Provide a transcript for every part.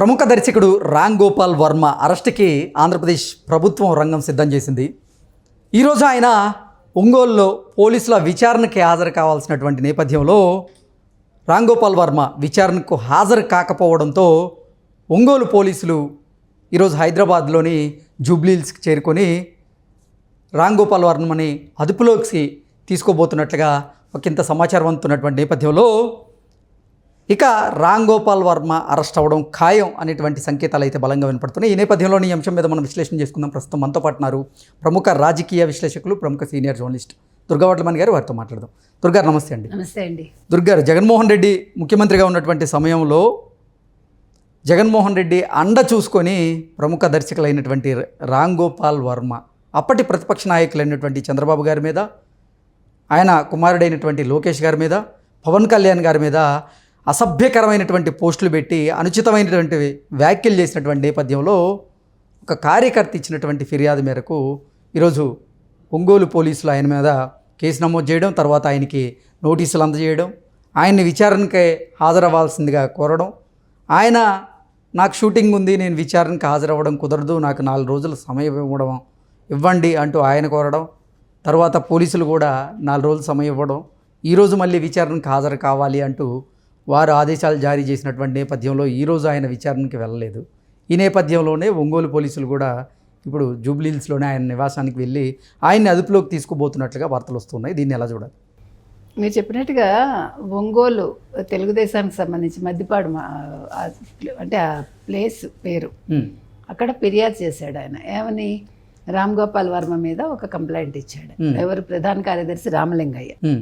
ప్రముఖ దర్శకుడు రామ్ గోపాల్ వర్మ అరెస్ట్కి ఆంధ్రప్రదేశ్ ప్రభుత్వం రంగం సిద్ధం చేసింది. ఈరోజు ఆయన ఒంగోలులో పోలీసుల విచారణకి హాజరు కావాల్సినటువంటి నేపథ్యంలో రామ్ గోపాల్ వర్మ విచారణకు హాజరు కాకపోవడంతో ఒంగోలు పోలీసులు ఈరోజు హైదరాబాద్లోని జూబ్లీహిల్స్కి చేరుకొని రామ్ గోపాల్ వర్మని అదుపులోకి తీసుకోబోతున్నట్లుగా ఒకంత సమాచారం అందుతున్నటువంటి నేపథ్యంలో ఇక రామ్ గోపాల్ వర్మ అరెస్ట్ అవ్వడం ఖాయం అనేటువంటి సంకేతాలు అయితే బలంగా వినపడుతున్నాయి. ఈ నేపథ్యంలోని ఈ అంశం మీద మనం విశ్లేషణ చేసుకుందాం. ప్రస్తుతం మనతో పాటు ఉన్నారు ప్రముఖ రాజకీయ విశ్లేషకులు ప్రముఖ సీనియర్ జర్నలిస్ట్ దుర్గావట్లమణి గారు. వారితో మాట్లాడదాం. దుర్గారు నమస్తే అండి. నమస్తే అండి. దుర్గారు జగన్మోహన్ రెడ్డి ముఖ్యమంత్రిగా ఉన్నటువంటి సమయంలో జగన్మోహన్ రెడ్డి అండ చూసుకొని ప్రముఖ దర్శకులైనటువంటి రామ్ గోపాల్ వర్మ అప్పటి ప్రతిపక్ష నాయకులైనటువంటి చంద్రబాబు గారి మీద ఆయన కుమారుడైనటువంటి లోకేష్ గారి మీద పవన్ కళ్యాణ్ గారి మీద అసభ్యకరమైనటువంటి పోస్టులు పెట్టి అనుచితమైనటువంటి వ్యాఖ్యలు చేసినటువంటి నేపథ్యంలో ఒక కార్యకర్త ఇచ్చినటువంటి ఫిర్యాదు మేరకు ఈరోజు ఒంగోలు పోలీసులు ఆయన మీద కేసు నమోదు చేయడం తర్వాత ఆయనకి నోటీసులు అందజేయడం ఆయన్ని విచారణకి హాజరవ్వాల్సిందిగా కోరడం. ఆయన నాకు షూటింగ్ ఉంది నేను విచారణకి హాజరవ్వడం కుదరదు నాకు నాలుగు రోజులు సమయం ఇవ్వడం ఇవ్వండి అంటూ ఆయన కోరడం. తర్వాత పోలీసులు కూడా నాలుగు రోజులు సమయం ఇవ్వడం. ఈరోజు మళ్ళీ విచారణకు హాజరు కావాలి అంటూ వారు ఆదేశాలు జారీ చేసినటువంటి నేపథ్యంలో ఈరోజు ఆయన విచారణకి వెళ్ళలేదు. ఈ నేపథ్యంలోనే ఒంగోలు పోలీసులు కూడా ఇప్పుడు జూబ్లీహిల్స్లోనే ఆయన నివాసానికి వెళ్ళి ఆయన్ని అదుపులోకి తీసుకుపోతున్నట్లుగా వార్తలు వస్తున్నాయి. దీన్ని ఎలా చూడాలి? మీరు చెప్పినట్టుగా ఒంగోలు తెలుగుదేశానికి సంబంధించి మద్దిపాడు అంటే ఆ ప్లేస్ పేరు. అక్కడ ఫిర్యాదు చేశాడు ఆయన. ఏమని? రామ్ గోపాల్ వర్మ మీద ఒక కంప్లైంట్ ఇచ్చాడు. ఎవరు ప్రధాన కార్యదర్శి రామలింగయ్య.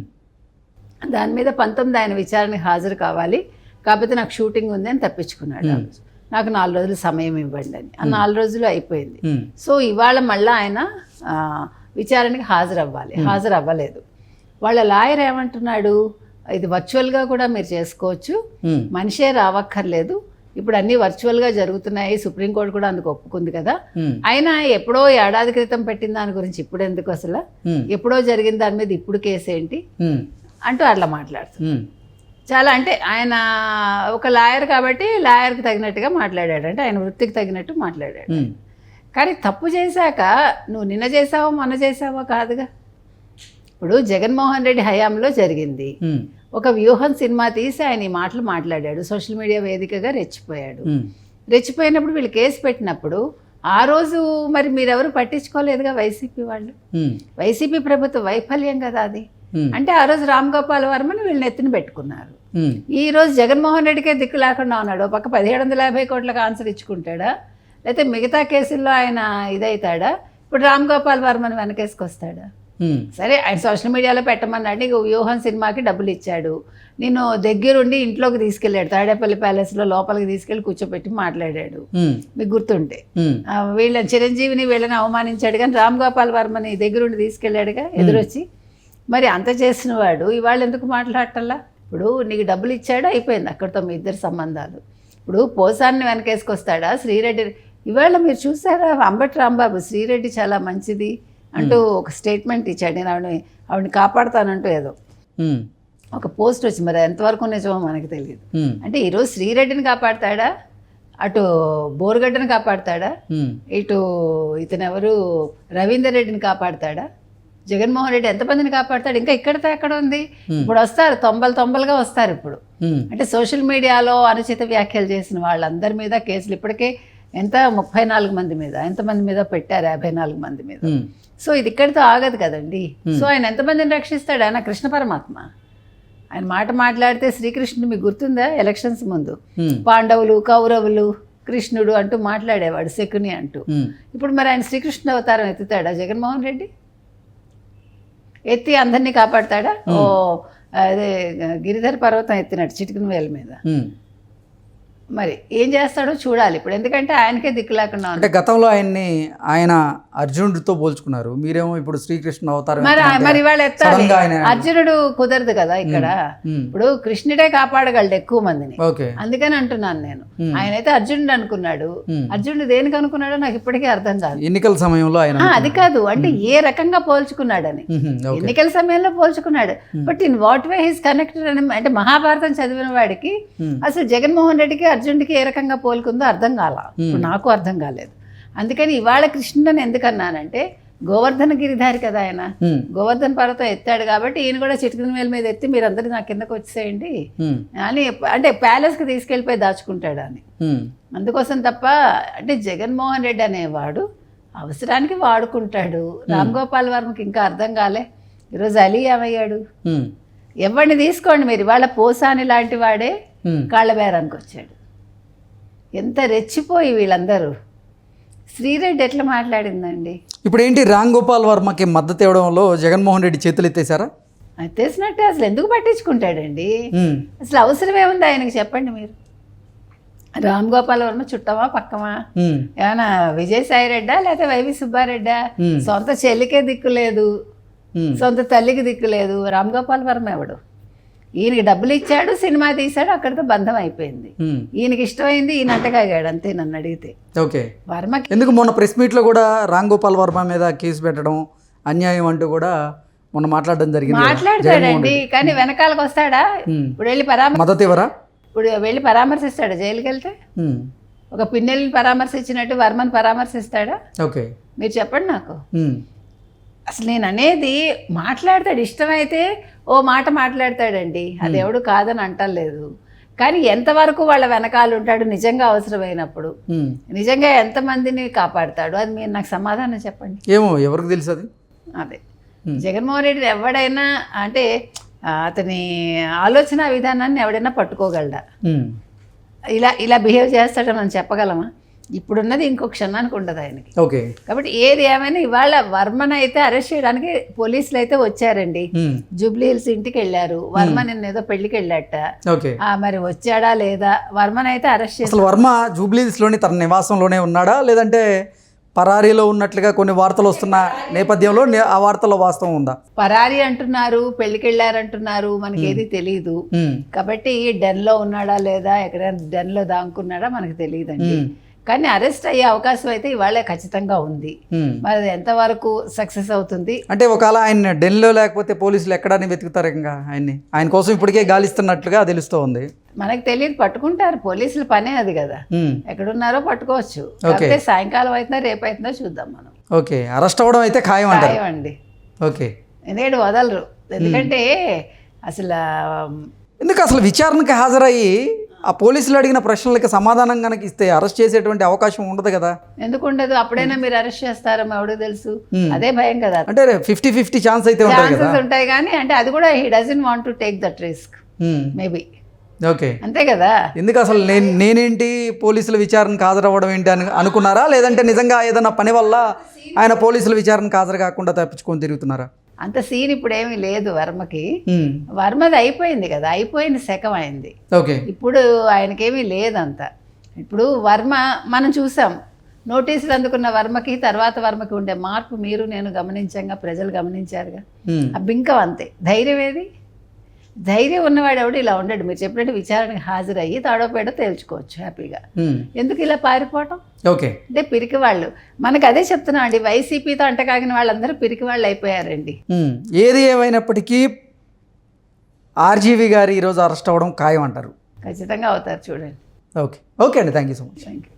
దాని మీద పంతొమ్మిది ఆయన విచారణకి హాజరు కావాలి. కాకపోతే నాకు షూటింగ్ ఉంది అని తప్పించుకున్నాడు. నాకు నాలుగు రోజులు సమయం ఇవ్వండి అని. ఆ నాలుగు రోజులు అయిపోయింది. సో ఇవాళ మళ్ళీ ఆయన విచారణకి హాజరు అవ్వాలి హాజరు అవ్వలేదు వాళ్ళ లాయర్ ఏమంటున్నాడు? ఇది వర్చువల్గా కూడా మీరు చేసుకోవచ్చు. మనిషే రావక్కర్లేదు. ఇప్పుడు అన్నీ వర్చువల్గా జరుగుతున్నాయి. సుప్రీంకోర్టు కూడా అందుకు ఒప్పుకుంది కదా. అయినా ఎప్పుడో ఏడాది క్రితం పెట్టిన దాని గురించి ఇప్పుడు ఎందుకు అసలు ఎప్పుడో జరిగిన దాని మీద ఇప్పుడు కేసు ఏంటి అంటూ అట్లా మాట్లాడుతుంది. చాలా అంటే ఆయన ఒక లాయర్ కాబట్టి లాయర్కి తగినట్టుగా మాట్లాడాడు అంటే ఆయన వృత్తికి తగినట్టు మాట్లాడాడు. కానీ తప్పు చేశాక నువ్వు నిన్న చేసావో మొన్న చేసావో కాదుగా? ఇప్పుడు జగన్మోహన్ రెడ్డి హయాంలో జరిగింది. ఒక వ్యూహం సినిమా తీసి ఆయన ఈ మాటలు మాట్లాడాడు. సోషల్ మీడియా వేదికగా రెచ్చిపోయాడు. రెచ్చిపోయినప్పుడు వీళ్ళు కేసు పెట్టినప్పుడు ఆ రోజు మరి మీరెవరు పట్టించుకోలేదుగా వైసీపీ వాళ్ళు? వైసీపీ ప్రభుత్వ వైఫల్యం కదా అది. అంటే ఆ రోజు రామ్ గోపాల్ వర్మని వీళ్ళని ఎత్తున పెట్టుకున్నారు. ఉమ్, ఈ రోజు జగన్మోహన్ రెడ్డికే దిక్కు లేకుండా ఉన్నాడు. పక్క పదిహేడు వందల యాభై కోట్లకు ఆన్సర్ ఇచ్చుకుంటాడా? లేకపోతే మిగతా కేసుల్లో ఆయన ఇదవుతాడా ఇప్పుడు రామ్ గోపాల్ వర్మని వెనకేసుకొస్తాడా? ఉమ్, సరే ఆయన సోషల్ మీడియాలో పెట్టమన్నాడు. ఇక వ్యూహం సినిమాకి డబ్బులు ఇచ్చాడు. నేను దగ్గరుండి ఇంట్లోకి తీసుకెళ్ళాడు. తాడేపల్లి ప్యాలెస్లో లోపలికి తీసుకెళ్ళి కూర్చోపెట్టి మాట్లాడాడు. మీకు గుర్తుంటే. వీళ్ళని చిరంజీవిని వీళ్ళని అవమానించాడు కానీ రామ్ గోపాల్ వర్మని దగ్గరుండి తీసుకెళ్ళాడుగా ఎదురొచ్చి. మరి అంత చేసిన వాడు ఇవాళ ఎందుకు మాట్లాడటల్లా ఇప్పుడు నీకు డబ్బులు ఇచ్చాడు అయిపోయింది. అక్కడితో మీ ఇద్దరు సంబంధాలు. ఇప్పుడు పోసాన్ని వెనకేసుకొస్తాడా? శ్రీరెడ్డి ఇవాళ మీరు చూసారా? అంబటి రాంబాబు శ్రీరెడ్డి చాలా మంచిది అంటూ ఒక స్టేట్మెంట్ ఇచ్చాడు. నేను ఆవిడ ఆవిడని కాపాడుతానంటూ ఏదో. ఒక పోస్ట్ వచ్చి మరి ఎంతవరకు నిజమో మనకు తెలియదు. అంటే ఈరోజు శ్రీరెడ్డిని కాపాడతాడా? అటు బోరుగడ్డని కాపాడతాడా? ఇటు ఇతను ఎవరు రవీందర్ రెడ్డిని కాపాడతాడా? జగన్మోహన్ రెడ్డి ఎంతమందిని కాపాడతాడు? ఇంకా ఇక్కడితో ఎక్కడ ఉంది? ఇప్పుడు వస్తారు తొంభలు తొంభలుగా వస్తారు ఇప్పుడు. అంటే సోషల్ మీడియాలో అనుచిత వ్యాఖ్యలు చేసిన వాళ్ళందరి మీద కేసులు ఇప్పటికే ఎంత? ముప్పై నాలుగు మంది మీద. ఎంతమంది మీద పెట్టారు? యాభై నాలుగు మంది మీద. సో ఇది ఇక్కడితో ఆగదు కదండి. సో ఆయన ఎంతమందిని రక్షిస్తాడు? ఆయన కృష్ణ పరమాత్మ. ఆయన మాట మాట్లాడితే శ్రీకృష్ణుడు మీకు గుర్తుందా? ఎలక్షన్స్ ముందు. పాండవులు కౌరవులు కృష్ణుడు అంటూ మాట్లాడేవాడు శకుని అంటూ. ఇప్పుడు మరి ఆయన శ్రీకృష్ణ అవతారం ఎత్తుతాడా జగన్మోహన్ రెడ్డి? ఎత్తి అందరినీ కాపాడతాడా? ఓ అదే గిరిధర పర్వతం ఎత్తినట్టు చిటికిన వేల మీద. మరి ఏం చేస్తాడో చూడాలి ఇప్పుడు. ఎందుకంటే ఆయనకే దిక్కు లేకుండా ఉంది. అంటే గతంలో ఆయన్ని ఆయన అర్జునుడితో పోల్చుకున్నారు. మీరేమో ఇప్పుడు శ్రీకృష్ణ అవతారం మరి మరి ఇవాళ ఎత్తాలి. ఆయన అర్జునుడు కుదరదు కదా ఇక్కడ. ఇప్పుడు కృష్ణుడే కాపాడగలడు ఎక్కువ మందిని. అందుకని అంటున్నాను నేను. ఆయనైతే అర్జునుడు అనుకున్నాడు. అర్జునుడు దేనికి అనుకున్నాడో నాకు ఇప్పటికీ అర్థం కాదు. ఎన్నికల సమయంలో ఆయన అది కాదు. అంటే ఏ రకంగా పోల్చుకున్నాడని. ఎన్నికల సమయంలో పోల్చుకున్నాడు. But in what way he's connected అని అంటే మహాభారతం చదివిన వాడికి. అసలు జగన్మోహన్ రెడ్డికి అర్జునుడికి ఏ రకంగా పోలుకుందో అర్థం కాల. నాకు అర్థం కాలేదు. అందుకని ఇవాళ కృష్ణుడని ఎందుకన్నానంటే గోవర్ధన గిరిధారి కదా ఆయన. గోవర్ధన పర్వతం ఎత్తాడు కాబట్టి ఈయన కూడా చిటికిన వేల మీద ఎత్తి మీరందరూ నా కిందకు వచ్చేసేయండి అని అంటే ప్యాలెస్కి తీసుకెళ్ళిపోయి దాచుకుంటాడు అని. అందుకోసం తప్ప అంటే జగన్మోహన్ రెడ్డి అనేవాడు అవసరానికి వాడుకుంటాడు. రామ్ గోపాల్ వర్మకి ఇంకా అర్థం కాలే. ఈరోజు అలీ ఏమయ్యాడు? ఎవరిని తీసుకోండి మీరు? ఇవాళ పోసాని లాంటి వాడే ఉమ్. కాళ్ళ బేరానికి వచ్చాడు. ఎంత రెచ్చిపోయి వీళ్ళందరూ. శ్రీరెడ్డి ఎట్లా మాట్లాడిందండి? ఇప్పుడు ఏంటి రామ్ గోపాల్ వర్మకి మద్దతు ఇవ్వడంలో జగన్మోహన్ రెడ్డి చేతులు ఎత్తేసారా అది తెలిసినట్టే అసలు ఎందుకు పట్టించుకుంటాడండి? అసలు అవసరం ఏముంది ఆయనకి చెప్పండి మీరు? రామ్ గోపాల్ వర్మ చుట్టమా పక్కమా? ఉమ్, ఏమన్నా విజయసాయి రెడ్డా లేకపోతే వైవి సుబ్బారెడ్డా? సొంత చెల్లికే దిక్కు లేదు. సొంత తల్లికి దిక్కు లేదు. రామ్ గోపాల్ వర్మ ఎవడు? ఈయనకి డబ్బులు ఇచ్చాడు సినిమా తీశాడు అక్కడితో బంధం అయిపోయింది. ఈయనకి ఇష్టమైంది ఈయన అంటగాగాడు అంతే నన్ను అడిగితే. ఓకే. వర్మకి ఎందుకు మొన్న ప్రెస్ మీట్లో కూడా రామ్ గోపాల్ వర్మ మీద కేసు పెట్టడం అన్యాయం అంటూ కూడా మొన్న మాట్లాడడం జరిగింది. మాట్లాడతాడండి కానీ వెనకాలకు వస్తాడా. ఇప్పుడు వెళ్ళి పరామర్శ మద్దతు ఇవ్వరా? ఇప్పుడు వెళ్ళి పరామర్శిస్తాడా జైలుకి వెళ్తే ఒక పిన్నెల్ని పరామర్శించినట్టు వర్మని పరామర్శిస్తాడా? ఓకే. మీరు చెప్పండి నాకు. అసలు నేను అనేది మాట్లాడతాడు ఇష్టమైతే ఓ మాట మాట్లాడతాడండి. అది ఎవడు కాదని అంటలేదు కానీ ఎంతవరకు వాళ్ళ వెనకాల ఉంటాడు నిజంగా అవసరమైనప్పుడు. నిజంగా ఎంతమందిని కాపాడతాడు? అది మీరు నాకు సమాధానం చెప్పండి. ఏమో ఎవరికి తెలుసు అది? అదే. జగన్మోహన్ రెడ్డి ఎవడైనా అంటే అతని ఆలోచన విధానాన్ని ఎవడైనా పట్టుకోగలడా? ఇలా ఇలా బిహేవ్ చేస్తాడని మనం చెప్పగలమా? ఇప్పుడున్నది ఇంకో క్షణానికి ఉండదు ఆయనకి. ఓకే. కాబట్టి ఏది ఏమైనా ఇవాళ వర్మను అయితే అరెస్ట్ చేయడానికి పోలీసులు అయితే వచ్చారండి. జూబ్లీ హిల్స్ ఇంటికి వెళ్ళారు. వర్మ నిన్న ఏదో పెళ్ళికి వెళ్ళాట. మరి వచ్చాడా లేదా? వర్మను అయితే అరెస్ట్ చేసి అసలు వర్మ జూబ్లీస్లోని తన నివాసంలోనే ఉన్నాడా? లేదంటే పరారీలో ఉన్నట్లుగా కొన్ని వార్తలు వస్తున్న నేపథ్యంలో ఆ వార్తల్లో వాస్తవం ఉందా? పరారి అంటున్నారు పెళ్ళికి వెళ్ళారంటున్నారు మనకి ఏది తెలియదు కాబట్టి డెన్లో ఉన్నాడా లేదా? ఎక్కడైనా డెన్లో దాక్కున్నాడా? మనకు తెలియదండి. కానీ అరెస్ట్ అయ్యే అవకాశం అయితే ఇవాళ ఖచ్చితంగా ఉంది. మరి ఎంతవరకు సక్సెస్ అవుతుంది? అంటే ఒకవేళ ఆయన ఢిల్లీలో లేకపోతే పోలీసులు ఎక్కడని వెతుకుతారు ఇంకా ఆయన్ని. ఆయన కోసం ఇప్పటికే గాలిస్తున్నట్లుగా తెలుస్తూ ఉంది మనకు తెలియదు పట్టుకుంటారు. పోలీసుల పనే అది కదా. ఎక్కడున్నారో పట్టుకోవచ్చు. కాకపోతే సాయంకాలం అవుతుందో రేపు అవుతుందో చూద్దాం మనం. ఓకే. అరెస్ట్ అవ్వడం అయితే ఖాయం అంటారు. ఖాయమండి. ఓకే. ఎందుకంటే వదలరు. ఎందుకంటే అసలు ఎందుకు అసలు విచారణకి హాజరయ్యి ఆ పోలీసులు అడిగిన ప్రశ్నలకి సమాధానం కనుక ఇస్తే అరెస్ట్ చేసేటువంటి అవకాశం ఉండదు కదా. ఎందుకు ఉండదు? అప్పుడైనా మీరు అరెస్ట్ చేస్తారో ఎవడో తెలుసు. అదే భయం కదా. అంటే ఫిఫ్టీ ఫిఫ్టీ ఛాన్స్ అయితే ఛాన్సెస్ ఉంటాయి కానీ అంటే అది కూడా he doesn't want to take that risk maybe okay అంతే కదా. ఎందుకు అసలు నేను నేనేంటి పోలీసుల విచారణకు హాజరవ్వడం ఏంటి అని అనుకున్నారా? లేదంటే నిజంగా ఏదైనా పని వల్ల ఆయన పోలీసుల విచారణకు హాజరు కాకుండా తప్పించుకొని తిరుగుతున్నారా? అంత సీన్ ఇప్పుడు ఏమీ లేదు వర్మకి. వర్మది అయిపోయింది కదా అయిపోయింది శకం అయింది. ఇప్పుడు ఆయనకేమీ లేదంత. ఇప్పుడు వర్మ మనం చూసాం నోటీసులు అందుకున్న వర్మకి తర్వాత వర్మకి ఉండే మార్పు మీరు నేను గమనించంగా ప్రజలు గమనించారుగా. ఆ బింకం అంతే. ధైర్యం ఏది? ధైర్యం ఉన్నవాడు ఎవడు ఇలా ఉండడు. మీరు చెప్పినట్టు విచారణకి హాజరయ్యి తాడోపేడో తేల్చుకోవచ్చు హ్యాపీగా. ఎందుకు ఇలా పారిపోవటం? ఓకే. అంటే పిరికి వాళ్ళు మనకు అదే చెప్తున్నాం అండి వైసీపీతో అంటకాగిన వాళ్ళందరూ పిరికి వాళ్ళు అయిపోయారండి ఏది ఏమైనప్పటికీ ఆర్జీవి గారు ఈరోజు అరెస్ట్ అవ్వడం ఖాయం అంటారు ఖచ్చితంగా అవుతారు చూడండి. ఓకే. ఓకే అండి. Thank you so much. Thank you